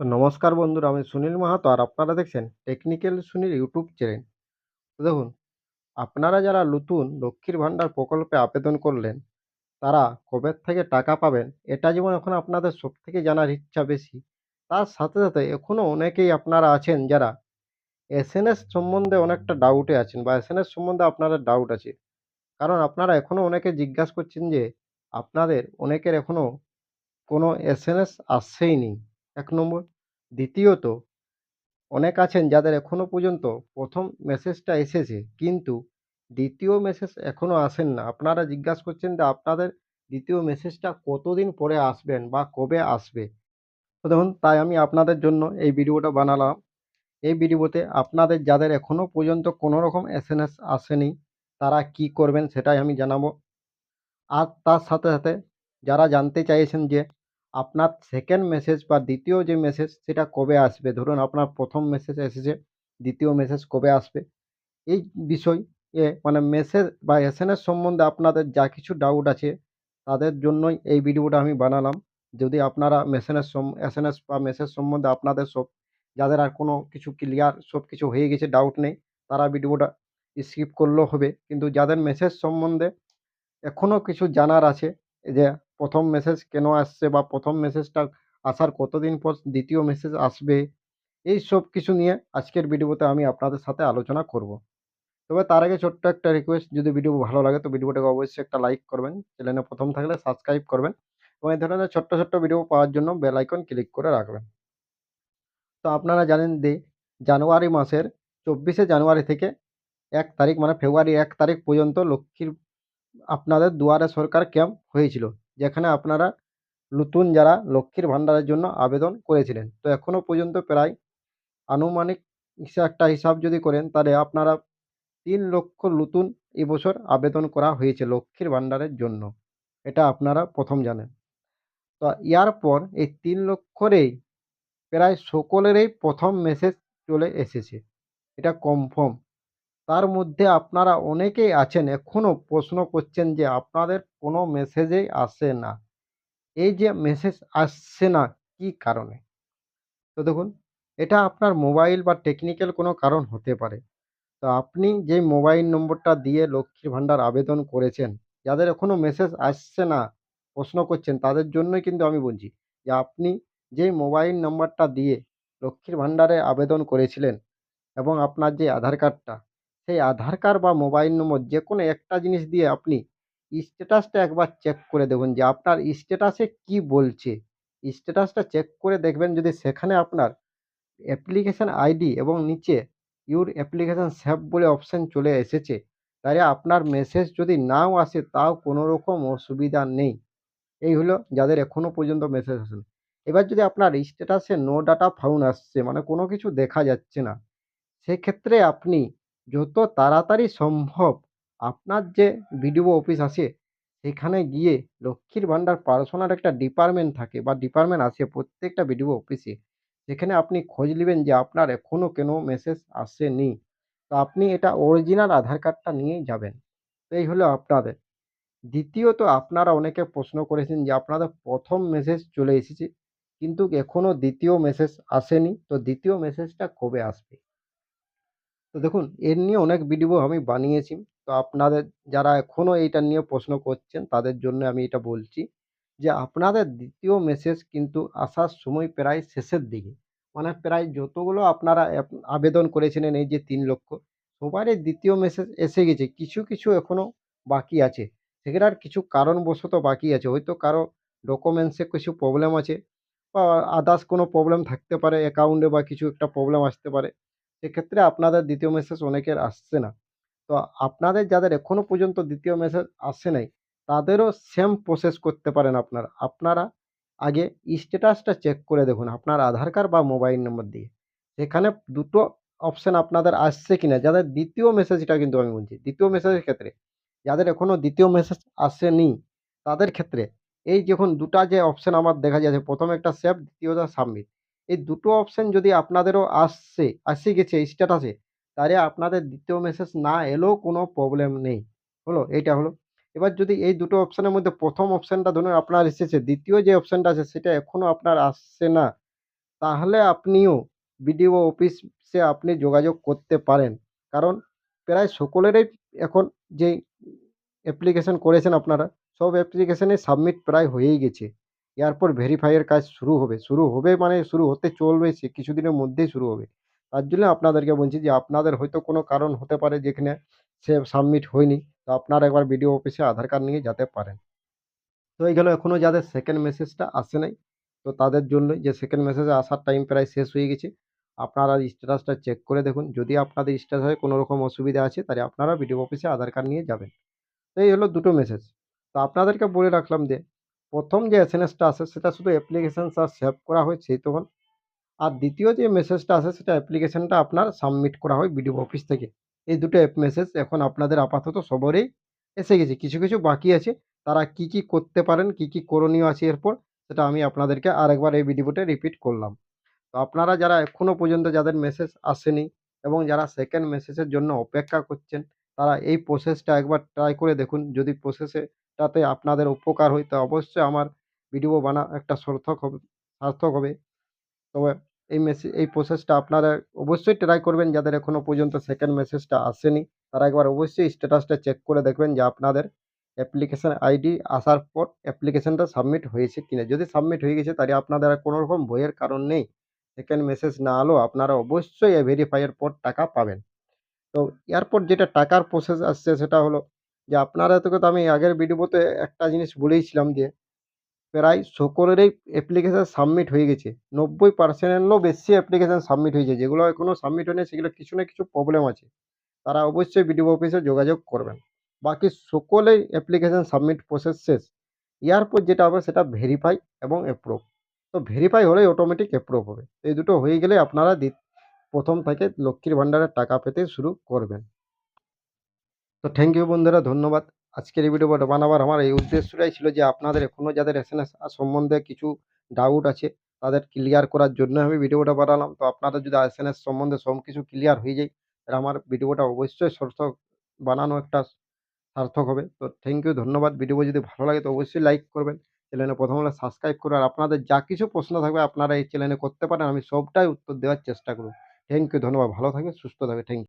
তো নমস্কার বন্ধুরা, আমি সুনীল মাহাতো আর আপনারা দেখছেন টেকনিক্যাল সুনীল ইউটিউব চ্যানেল। দেখুন, আপনারা যারা নতুন লক্ষ্মীর ভাণ্ডার প্রকল্পে আবেদন করলেন, তারা কবে থেকে টাকা পাবেন এটা যেমন এখন আপনাদের সব থেকে জানার ইচ্ছা বেশি, তার সাথে সাথে এখনও অনেকেই আপনারা আছেন যারা এসএনএস সম্বন্ধে অনেকটা ডাউটে আছেন বা এসএনএস সম্বন্ধে আপনাদের ডাউট আছে। কারণ আপনারা এখনও অনেকে জিজ্ঞাসা করছেন যে আপনাদের অনেকের এখনও কোনো এসএনএস আসছেই নি এক নম্বর। দ্বিতীয়ত, অনেক আছেন যাদের এখনও পর্যন্ত প্রথম মেসেজটা এসেছে, কিন্তু দ্বিতীয় মেসেজ এখনও আসেন না। আপনারা জিজ্ঞাসা করছেন যে আপনাদের দ্বিতীয় মেসেজটা কতদিন পরে আসবেন বা কবে আসবে? তো দেখুন, তাই আমি আপনাদের জন্য এই ভিডিওটা বানালাম। এই ভিডিওতে আপনাদের যাদের এখনও পর্যন্ত কোনো রকম এসএনএস আসেনি, তারা কি করবেন সেটাই আমি জানাব। আর তার সাথে সাথে যারা জানতে চাইছেন যে আপনার সেকেন্ড মেসেজ বা দ্বিতীয় যে মেসেজ সেটা কবে আসবে? ধরুন আপনার প্রথম মেসেজ এসেছে, দ্বিতীয় মেসেজ কবে আসবে? এই বিষয় এ মানে মেসেজ বা এসএনএস সম্বন্ধে আপনাদের যা কিছু ডাউট আছে, তাদের জন্যই এই ভিডিওটা আমি বানালাম। যদি আপনারা মেসেনের এসএনএস বা মেসেজ সম্বন্ধে আপনাদের সব, যাদের আর কোনো কিছু ক্লিয়ার সব কিছু হয়ে গেছে ডাউট নেই, তারা ভিডিওটা স্কিপ করলেও হবে। কিন্তু যাদের মেসেজ সম্বন্ধে এখনও কিছু জানার আছে, যে প্রথম মেসেজ কেন আসছে বা প্রথম মেসেজটা আসার কতদিন পর দ্বিতীয় মেসেজ আসবে, এই সব কিছু নিয়ে আজকের ভিডিওতে আমি আপনাদের সাথে আলোচনা করব। তবে তার আগে ছোট্ট একটা রিকোয়েস্ট যদি ভিডিও ভালো লাগে তো ভিডিওটাকে অবশ্যই একটা লাইক করবেন চ্যানেলে প্রথম থাকলে সাবস্ক্রাইব করবেন এবং এই ধরনের ছোট্ট ছোট্ট ভিডিও পাওয়ার জন্য বেল আইকন ক্লিক করে রাখবেন। তো আপনারা জানেন যে জানুয়ারি মাসের চব্বিশে জানুয়ারি থেকে এক তারিখ মানে ফেব্রুয়ারি এক তারিখ পর্যন্ত লক্ষ্মীর আপনাদের দুয়ারে সরকার ক্যাম্প হয়েছিল। যেখানে আপনারা নতুন যারা লক্ষ্মীর ভাণ্ডারের জন্য আবেদন করেছিলেন। তো এখনও পর্যন্ত প্রায় আনুমানিক একটা হিসাব যদি করেন, তাহলে আপনারা তিন লক্ষ নতুন এবছর আবেদন করা হয়েছে লক্ষ্মীর ভাণ্ডারের জন্য। এটা আপনারা প্রথম জানেন। তো ইয়ার পর এই তিন লক্ষরেই প্রায় সকলেরই প্রথম মেসেজ চলে এসেছে। এটা কনফার্ম তার মধ্যে আপনারা অনেকেই আছেন এখনও প্রশ্ন করছেন যে আপনাদের কোনো মেসেজেই আসে না। এই যে মেসেজ আসছে না, কি কারণে? তো দেখুন, এটা আপনার মোবাইল বা টেকনিক্যাল কোনো কারণ হতে পারে। তো আপনি যে মোবাইল নম্বরটা দিয়ে লক্ষ্মীর ভাণ্ডার আবেদন করেছেন, যাদের এখনও মেসেজ আসছে না, প্রশ্ন করছেন, তাদের জন্যই কিন্তু আমি বলছি যে আপনি যেই মোবাইল নম্বরটা দিয়ে লক্ষ্মীর ভাণ্ডারে আবেদন করেছিলেন এবং আপনার যে আধার কার্ডটা সেই আধার কার্ড বা মোবাইল নম্বর যে কোনো একটা জিনিস দিয়ে আপনি স্ট্যাটাসটা একবার চেক করে দেখুন যে আপনার স্ট্যাটাসে কি বলছে। স্ট্যাটাসটা চেক করে দেখবেন যদি সেখানে আপনার অ্যাপ্লিকেশন আইডি এবং নিচে ইউর অ্যাপ্লিকেশন সেভ বলে অপশান চলে এসেছে, তাহলে আপনার মেসেজ যদি নাও আসে তাও কোনো রকম অসুবিধা নেই। এই হলো যাদের এখনও পর্যন্ত মেসেজ আসেনি। এবার যদি আপনার স্ট্যাটাসে নো ডাটা ফাউন্ড আসছে মানে কোনো কিছু দেখা যাচ্ছে না, সেক্ষেত্রে আপনি যত তাড়াতাড়ি সম্ভব আপনার যে বিডিও অফিস আছে, সেখানে গিয়ে লক্ষ্মীর ভাণ্ডার পার্সোনাল একটা ডিপার্টমেন্ট থাকে বা ডিপার্টমেন্ট আছে প্রত্যেকটা বিডিও অফিসে, সেখানে আপনি খোঁজ নেবেন যে আপনার এখনও কেন মেসেজ আসেনি। তো আপনি এটা অরিজিনাল আধার কার্ডটা নিয়েই যাবেন। এই হলো আপনাদের। দ্বিতীয়ত, আপনারা অনেকে প্রশ্ন করেছেন যে আপনাদের প্রথম মেসেজ চলে এসেছে, কিন্তু এখনও দ্বিতীয় মেসেজ আসেনি। তো দ্বিতীয় মেসেজটা কবে আসবে? তো দেখুন, এর নিয়ে অনেক ভিডিও আমি বানিয়েছি। তো আপনাদের, যারা এখনও এইটা নিয়ে প্রশ্ন করছেন, তাদের জন্য আমি এটা বলছি যে, আপনাদের দ্বিতীয় মেসেজ কিন্তু আসার সময় প্রায় শেষের দিকে। মানে প্রায় যতগুলো আপনারা আবেদন করেছিলেন এই যে তিন লক্ষ, সবারই দ্বিতীয় মেসেজ এসে গেছে। কিছু কিছু এখনও বাকি আছে। সেখানে আর কিছু কারণবশত বাকি আছে। হয়তো কারও ডকুমেন্টসে কিছু প্রবলেম আছে বা আদার্স কোনো প্রবলেম থাকতে পারে অ্যাকাউন্টে বা কিছু একটা প্রবলেম আসতে পারে। সেক্ষেত্রে আপনাদের দ্বিতীয় মেসেজ অনেকের আসছে না। তো আপনাদের যাদের এখনও পর্যন্ত দ্বিতীয় মেসেজ আসে নাই, তাদেরও সেম প্রসেস করতে পারেন আপনারা। আপনারা আগে স্ট্যাটাসটা চেক করে দেখুন, আপনার আধার কার্ড বা মোবাইল নম্বর দিয়ে। সেখানে দুটো অপশান আপনাদের আসছে কিনা, যাদের দ্বিতীয় মেসেজটা কিন্তু আমি বলছি, দ্বিতীয় মেসেজের ক্ষেত্রে, যাদের এখনও দ্বিতীয় মেসেজ আসেনি, তাদের ক্ষেত্রে এই যখন দুটা যে অপশান আমার দেখা যাচ্ছে, প্রথম একটা সেভ দ্বিতীয়টা সাবমিট এই দুটো অপশান যদি আপনাদেরও আসছে, আসে গেছে স্ট্যাটাসে তাহলে আপনাদের দ্বিতীয় মেসেজ না এলেও কোনো প্রবলেম নেই। হলো? এইটা হলো। এবার যদি এই দুটো অপশানের মধ্যে প্রথম অপশানটা ধরুন আপনার এসেছে, দ্বিতীয় যে অপশানটা আছে সেটা এখনও আপনার আসছে না, তাহলে আপনিও বিডিও অফিসে আপনি যোগাযোগ করতে পারেন। কারণ প্রায় সকলেরই এখন যেই অ্যাপ্লিকেশন করেছেন আপনারা, সব অ্যাপ্লিকেশনে সাবমিট প্রায় হয়েই গেছে। এরপর ভেরিফাইয়ের কাজ শুরু হবে। শুরু হবে মানে শুরু হতে চলবে, সে কিছুদিনের মধ্যেই শুরু হবে। তার জন্য আপনাদেরকে বলছি যে আপনাদের হয়তো কোনো কারণ হতে পারে যেখানে সে সাবমিট হয়নি। তো আপনারা একবার বিডিও অফিসে আধার কার্ড নিয়ে যেতে পারেন। তো এই গেল এখনও যাদের সেকেন্ড মেসেজটা আসে নাই, তো তাদের জন্যই যে সেকেন্ড মেসেজে আসার টাইম প্রায় শেষ হয়ে গেছে। আপনারা স্ট্যাটাসটা চেক করে দেখুন। যদি আপনাদের স্ট্যাটাসে কোনো রকম অসুবিধা আছে, তাহলে আপনারা বিডিও অফিসে আধার কার্ড নিয়ে যাবেন। তো এই হলো দুটো মেসেজ তো আপনাদেরকে বলে রাখলাম যে প্রথম যে এস এম এসটা আসে, সেটা শুধু অ্যাপ্লিকেশান আর সেভ করা হয় সেই তখন। আর দ্বিতীয় যে মেসেজটা আসে, সেটা অ্যাপ্লিকেশানটা আপনার সাবমিট করা হয় বিডিও অফিস থেকে। এই দুটো অ্যাপ মেসেজ এখন আপনাদের আপাতত সবারই এসে গেছে। কিছু কিছু বাকি আছে। তারা কি কি করতে পারেন, কি কি করণীয় আছে এরপর, সেটা আমি আপনাদেরকে আরেকবার এই ভিডিওতে রিপিট করলাম। তো আপনারা যারা এখনও পর্যন্ত যাদের মেসেজ আসেনি এবং যারা সেকেন্ড মেসেজের জন্য অপেক্ষা করছেন, তারা এই প্রসেসটা একবার ট্রাই করে দেখুন। যদি প্রসেসেটাতে আপনাদের উপকার হয় তো অবশ্যই আমার ভিডিও বানা, একটা সার্থক হবে সার্থক হবে। তবে এই মেসে এই প্রসেসটা আপনারা অবশ্যই ট্রাই করবেন, যাদের এখনও পর্যন্ত সেকেন্ড মেসেজটা আসেনি, তারা একবার অবশ্যই স্ট্যাটাসটা চেক করে দেখবেন যে আপনাদের অ্যাপ্লিকেশান আইডি আসার পর অ্যাপ্লিকেশানটা সাবমিট হয়েছে কিনা। যদি সাবমিট হয়ে গেছে, তাহলে আপনাদের আর কোনো রকম ভয়ের কারণ নেই। সেকেন্ড মেসেজ না আলো, আপনারা অবশ্যই ভেরিফাইয়ের পর টাকা পাবেন। তো এরপর যেটা টাকার প্রসেস আসছে, সেটা হলো যে আপনারা তোকে তো আমি আগের ভিডিওতে একটা জিনিস বলেইছিলাম যে, প্রায় সকলেরই অ্যাপ্লিকেশান সাবমিট হয়ে গেছে। নব্বই পার্সেন্টেরও বেশি অ্যাপ্লিকেশান সাবমিট হয়েছে। যেগুলো এখনও সাবমিট হয়নি, সেগুলো কিছু না কিছু প্রবলেম আছে। তারা অবশ্যই বিডিও অফিসে যোগাযোগ করবেন। বাকি সকলেই অ্যাপ্লিকেশান সাবমিট প্রসেস শেষ। এরপর যেটা হবে সেটা ভেরিফাই এবং অ্যাপ্রুভ তো ভেরিফাই হলেই অটোমেটিক অ্যাপ্রুভ হবে। এই দুটো হয়ে গেলে আপনারা প্রথম থেকে লক্ষ্মীর ভাণ্ডারের টাকা পেতে শুরু করবেন। তো থ্যাংক ইউ বন্ধুরা, ধন্যবাদ। আজকের এই ভিডিওটা বানাবার আমার এই উদ্দেশ্যটাই ছিল যে আপনাদের এখনও যাদের এস এন এস সম্বন্ধে কিছু ডাউট আছে, তাদের ক্লিয়ার করার জন্য আমি ভিডিওটা বানালাম। তো আপনাদের যদি এস এন এস সম্বন্ধে সব কিছু ক্লিয়ার হয়ে যায়, তাহলে আমার ভিডিওটা অবশ্যই সার্থক বানানো একটা সার্থক হবে। তো থ্যাংক ইউ ধন্যবাদ। ভিডিও যদি ভালো লাগে তো অবশ্যই লাইক করবেন। চ্যানেলে প্রথম হলে সাবস্ক্রাইব করবেন আর আপনাদের যা কিছু প্রশ্ন থাকবে আপনারা এই চ্যানেলে করতে পারেন, আমি সবটাই উত্তর দেওয়ার চেষ্টা করব। থ্যাংক ইউ ধন্যবাদ। ভালো থাকবে সুস্থ থাকবে থ্যাংক ইউ